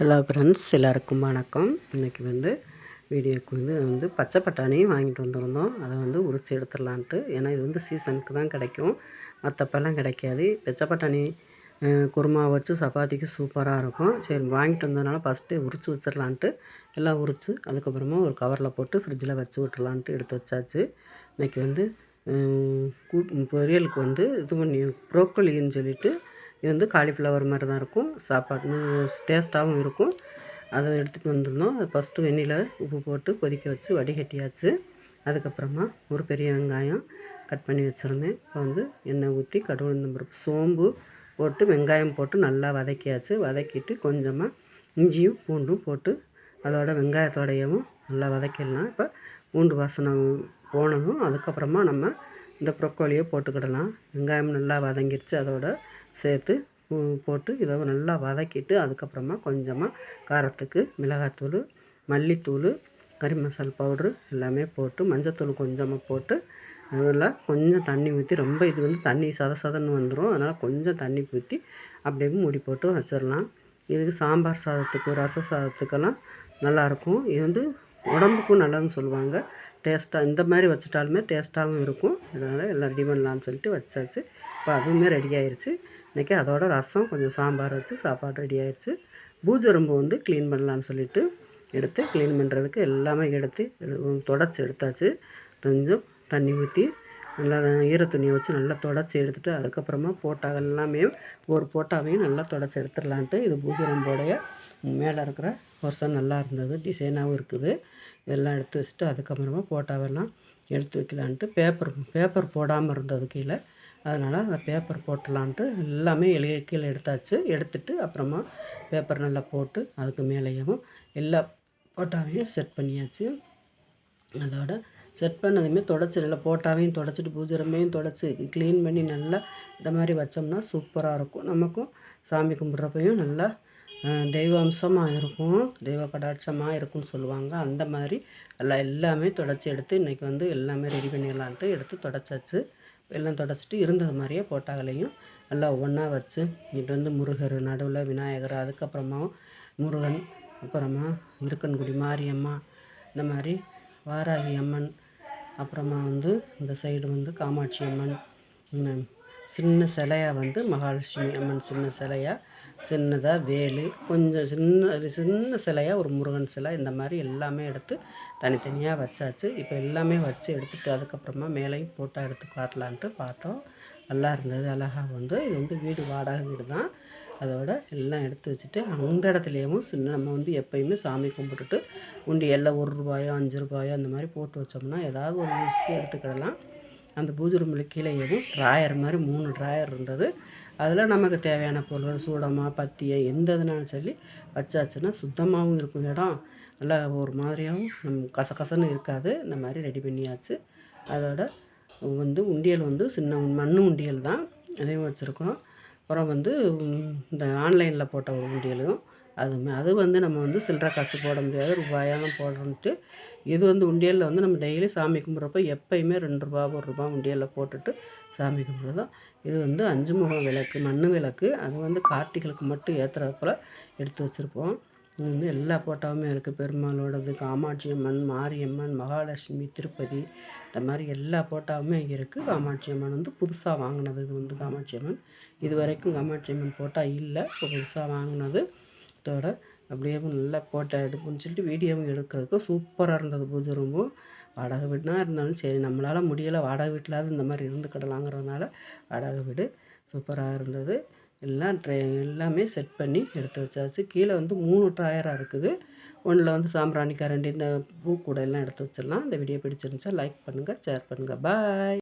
Hello friends எல்லாருக்கும் வணக்கம். இன்றைக்கி வந்து வீடியோக்கு வந்து வந்து பச்சை பட்டாணியும் வாங்கிட்டு வந்திருந்தோம். அதை வந்து உரித்து எடுத்துடலான்ட்டு. ஏன்னா இது வந்து சீசனுக்கு தான் கிடைக்கும். மற்றப்பெல்லாம் கிடைக்காது. பச்சை பட்டாணி குருமா வச்சு சப்பாத்திக்கு சூப்பராக இருக்கும். சரி வாங்கிட்டு வந்ததுனால ஃபஸ்ட்டே உரித்து வச்சிடலான்ட்டு. எல்லாம் உரித்து அதுக்கப்புறமா ஒரு கவரில் போட்டு ஃப்ரிட்ஜில் வச்சு விட்டுறலான்ட்டு எடுத்து வச்சாச்சு. இன்றைக்கி வந்து பொரியலுக்கு வந்து இது பண்ணி ப்ரோக்கலின்னு சொல்லிவிட்டு இது வந்து காலிஃப்ளவர் மாதிரி தான் இருக்கும். சாப்பாடு டேஸ்ட்டாகவும் இருக்கும். அதை எடுத்துகிட்டு வந்திருந்தோம். அது ஃபஸ்ட்டு வெந்நில உப்பு போட்டு கொதிக்க வச்சு வடிகட்டியாச்சு. அதுக்கப்புறமா ஒரு பெரிய வெங்காயம் கட் பண்ணி வச்சுருந்தேன். இப்போ வந்து எண்ணெய் ஊற்றி கடுகு பருப்பு சோம்பு போட்டு வெங்காயம் போட்டு நல்லா வதக்கியாச்சு. வதக்கிட்டு கொஞ்சமாக இஞ்சியும் பூண்டும் போட்டு அதோட வெங்காயத்தோடையவும் நல்லா வதக்கிடலாம். இப்போ பூண்டு வாசனை போனதும் அதுக்கப்புறமா நம்ம இந்த ப்ரொக்கோலியை போட்டுக்கிடலாம். வெங்காயம் நல்லா வதங்கிருச்சு அதோட சேர்த்து போட்டு இதை நல்லா வதக்கிட்டு அதுக்கப்புறமா கொஞ்சமாக காரத்துக்கு மிளகாத்தூள் மல்லித்தூள் கறி மசால் பவுட்ரு எல்லாமே போட்டு மஞ்சத்தூள் கொஞ்சமாக போட்டு அதில் கொஞ்சம் தண்ணி ஊற்றி ரொம்ப இது வந்து தண்ணி சத சதன்னு வந்துடும் அதனால் கொஞ்சம் தண்ணி ஊற்றி அப்படியே மூடி போட்டு வச்சிடலாம். இதுக்கு சாம்பார் சாதத்துக்கு ரச சாதத்துக்கெல்லாம் நல்லாயிருக்கும். இது வந்து உடம்புக்கும் நல்லதுன்னு சொல்லுவாங்க. டேஸ்ட்டாக இந்த மாதிரி வச்சுட்டாலுமே டேஸ்ட்டாகவும் இருக்கும். அதனால் எல்லாம் ரெடி பண்ணலான்னு சொல்லிட்டு வச்சாச்சு. இப்போ அதுவுமே ரெடி ஆயிடுச்சு இன்றைக்கி அதோட ரசம் கொஞ்சம் சாம்பார் வச்சு சாப்பாடு ரெடி ஆயிடுச்சு பூஜரம்பு வந்து க்ளீன் பண்ணலான்னு சொல்லிட்டு எடுத்து க்ளீன் பண்ணுறதுக்கு எல்லாமே எடுத்து தொடச்சி எடுத்தாச்சு. கொஞ்சம் தண்ணி ஊற்றி நல்லா ஈர துணியை வச்சு நல்லா தொடச்சி எடுத்துகிட்டு அதுக்கப்புறமா போட்டா எல்லாமே ஒரு போட்டாவையும் நல்லா தொடச்சி எடுத்துடலான்ட்டு இது பூஜரம்போடைய மேலே இருக்கிற வருஷம் நல்லா இருந்தது டிசைனாகவும் இருக்குது. இதெல்லாம் எடுத்து வச்சுட்டு அதுக்கப்புறமா போட்டாவெல்லாம் எடுத்து வைக்கலான்ட்டு பேப்பர் பேப்பர் போடாமல் இருந்தது கீழே. அதனால் அந்த பேப்பர் போட்டலான்ட்டு எல்லாமே எளிய கீழே எடுத்தாச்சு. எடுத்துட்டு அப்புறமா பேப்பர் நல்லா போட்டு அதுக்கு மேலேயும் எல்லா போட்டாவையும் செட் பண்ணியாச்சு. அதோட செட் பண்ணதுமே தொடச்சி நல்லா போட்டாவையும் தொடச்சிட்டு பூஜரமையும் தொடச்சி க்ளீன் பண்ணி நல்லா இந்த மாதிரி வச்சோம்னா சூப்பராக இருக்கும். நமக்கும் சாமி கும்பிட்றப்பையும் நல்லா தெய்வ அம்சமாக இருக்கும். தெய்வ கடாட்சமாக இருக்கும்னு சொல்லுவாங்க. அந்த மாதிரி எல்லாம் எல்லாமே தொடச்சி எடுத்து இன்றைக்கி வந்து எல்லாமே ரெடி பண்ணிடலான்ட்டு எடுத்து தொடச்சாச்சு. எல்லாம் தொடச்சிட்டு இருந்தது மாதிரியே போட்டாகலையும். எல்லாம் ஒவ்வொன்றா வச்சு இங்கிட்டு வந்து முருகர் நடுவில் விநாயகர் அதுக்கப்புறமா முருகன் அப்புறமா இருக்கன்குடி மாரியம்மா இந்த மாதிரி வாராகி அம்மன் அப்புறமா வந்து இந்த சைடு வந்து காமாட்சி அம்மன் சின்ன சிலையாக வந்து மகாலட்சுமி அம்மன் சின்ன சிலையாக சின்னதாக வேலு கொஞ்சம் சின்ன சின்ன சிலையாக ஒரு முருகன் சிலை இந்த மாதிரி எல்லாமே எடுத்து தனித்தனியாக வச்சாச்சு. இப்போ எல்லாமே வச்சு எடுத்துகிட்டு அதுக்கப்புறமா மேலேயும் ஃபோட்டோ எடுத்து காட்டலான்ட்டு பார்த்தோம். நல்லா இருந்தது. அழகாக வந்து இது வந்து வீடு வாடகை வீடு தான் அதோட எல்லாம் எடுத்து வச்சுட்டு அந்த இடத்துலையும் சின்ன நம்ம வந்து எப்போயுமே சாமி கும்பிட்டுட்டு உண்டி எல்லாம் ஒரு ரூபாயோ அஞ்சு ரூபாயோ அந்த மாதிரி போட்டு வச்சோம்னா ஏதாவது ஒரு யூஸ்க்கு எடுத்துக்கிடலாம். அந்த பூஜை ரூமில் கீழேயும் ட்ராயர் மாதிரி மூணு ட்ராயர் இருந்தது. அதில் நமக்கு தேவையான பொருள் சூடமாக பத்தியை எந்த இதுனாலும் சொல்லி வச்சாச்சுன்னா சுத்தமாகவும் இருக்கும் இடம். நல்லா ஒரு மாதிரியாகவும் நம் கசகசன்னு இருக்காது. இந்த மாதிரி ரெடி பண்ணியாச்சு. அதோட வந்து உண்டியல் வந்து சின்ன மண் உண்டியல் தான். அதையும் வச்சுருக்கிறோம். அப்புறம் வந்து இந்த ஆன்லைனில் போட்ட ஒரு உண்டியலும் அது அது வந்து நம்ம வந்து சில்லற காசு போட முடியாது ரூபாயாக தான் போடணுன்ட்டு இது வந்து உண்டியலில் வந்து நம்ம டெய்லி சாமி கும்பிட்றப்ப எப்போயுமே ரெண்டு ரூபா ஒரு ரூபா உண்டியலில் போட்டுட்டு சாமி கும்பிட்றதும் இது வந்து அஞ்சு முகம் விளக்கு மண் விளக்கு அது வந்து கார்த்திகளுக்கு மட்டும் ஏற்றுறப்பல எடுத்து வச்சுருப்போம். இது வந்து எல்லா ஃபோட்டோவுமே இருக்குது பெருமாளோடது காமாட்சி அம்மன் மாரியம்மன் மகாலட்சுமி திருப்பதி இந்த மாதிரி எல்லா ஃபோட்டோவுமே இருக்குது காமாட்சி அம்மன் வந்து புதுசாக வாங்கினது. இது வந்து காமாட்சி அம்மன் இது வரைக்கும் காமாட்சி அம்மன் ஃபோட்டோ இல்லை. இப்போ புதுசாக வாங்கினது. இதோட அப்படியே நல்லா ஃபோட்டோ எடுப்போம்னு சொல்லிட்டு வீடியோவும் எடுக்கிறதுக்கு சூப்பராக இருந்தது பூஜை ரூமும் வாடகை வீடுனா இருந்தாலும் சரி நம்மளால் முடியலை வாடகை வீட்டிலாவது இந்த மாதிரி இருந்துக்கிடலாங்கிறதுனால வாடகை வீடு சூப்பராக இருந்தது. எல்லாம் ட்ரை எல்லாமே செட் பண்ணி எடுத்து வச்சாச்சு. கீழே வந்து மூணு ட்ராயராக இருக்குது. ஒன்றில் வந்து சாம்பிராணி கரண்டி இந்த பூக்கூடை எல்லாம் எடுத்து வச்சிடலாம். இந்த வீடியோ பிடிச்சிருந்துச்சா லைக் பண்ணுங்கள் ஷேர் பண்ணுங்கள் பாய்